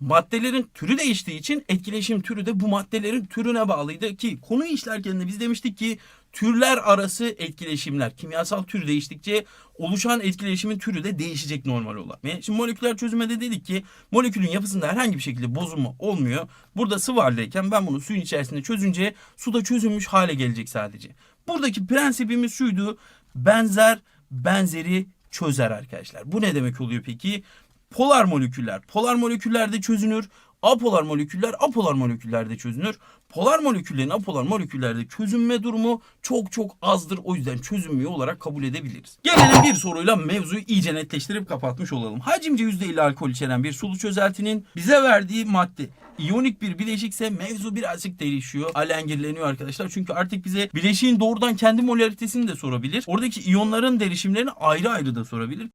Maddelerin türü değiştiği için etkileşim türü de bu maddelerin türüne bağlıydı ki konuyu işlerken de biz demiştik ki türler arası etkileşimler kimyasal tür değiştikçe oluşan etkileşimin türü de değişecek normal olarak. Şimdi moleküler çözüme de dedik ki molekülün yapısında herhangi bir şekilde bozulma olmuyor. Burada sıvı haldeyken ben bunu suyun içerisinde çözünce suda çözülmüş hale gelecek sadece. Buradaki prensibimiz şuydu. Benzer benzeri çözer arkadaşlar. Bu ne demek oluyor peki? Polar moleküller polar moleküllerde çözünür. Apolar moleküller apolar moleküllerde çözünür. Polar moleküllerin apolar moleküllerde çözünme durumu çok çok azdır. O yüzden çözünmüyor olarak kabul edebiliriz. Gelelim bir soruyla mevzuyu iyice netleştirip kapatmış olalım. Hacimce %50 alkol içeren bir sulu çözeltinin bize verdiği madde iyonik bir bileşikse mevzu birazcık değişiyor. Alengirleniyor arkadaşlar. Çünkü artık bize bileşiğin doğrudan kendi molaritesini de sorabilir. Oradaki iyonların derişimlerini ayrı ayrı da sorabilir.